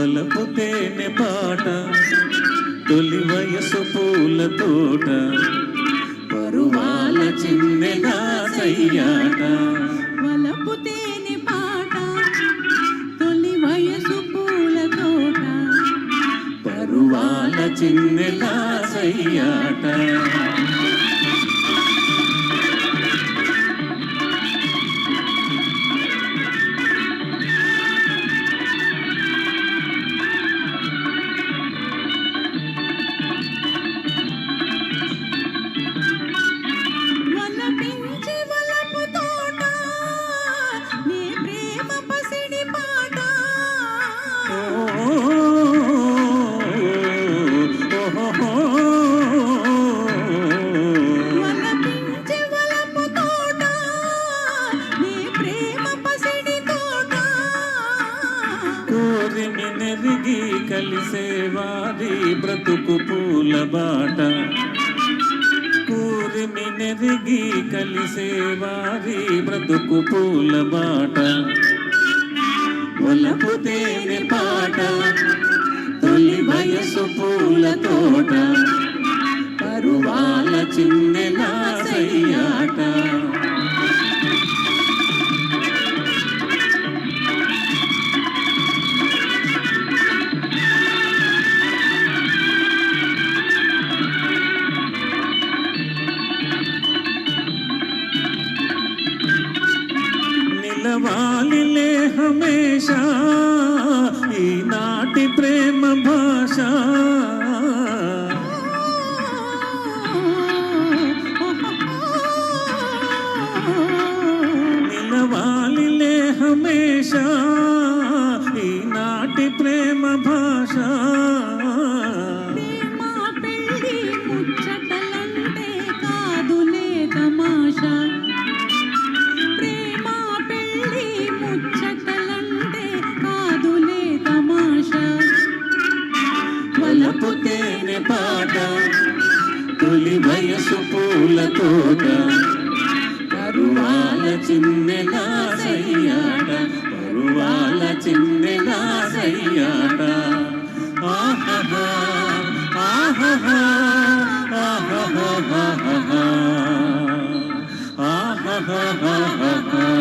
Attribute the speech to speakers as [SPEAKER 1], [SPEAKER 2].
[SPEAKER 1] తేనె పాట తొలి వయసు పూల తోట పరువాల చిన్నెగా సయ్యాట
[SPEAKER 2] వలపు తేనె పాట తొలి వయసు పూల తోట
[SPEAKER 1] పరువాల చిన్నెగా సయ్యాట కోరిని నెరిగి కలిసేవారి బ్రతుకు పూల బాట. కోరిని నెరిగి కలిసేవారి బ్రతుకు పూల బాట. ఒలపు తేనె పాట తొలి వయసు పూల తోట. పరువాల చిన్నెల సయ్యాట నిలవాలిలే హమేషా ఈనాటి ప్రేమ భాష నిలవాలిలే హమేషా ఈనాటి ప్రేమ భాష తేనె పాట. తొలి వయసు పూల తోట. పరువాల చిన్నెలా సయ్యాట పరువాల చిన్నెలా సయ్యాట ఆహా ఆహా ఆహా ఆహా ఆహా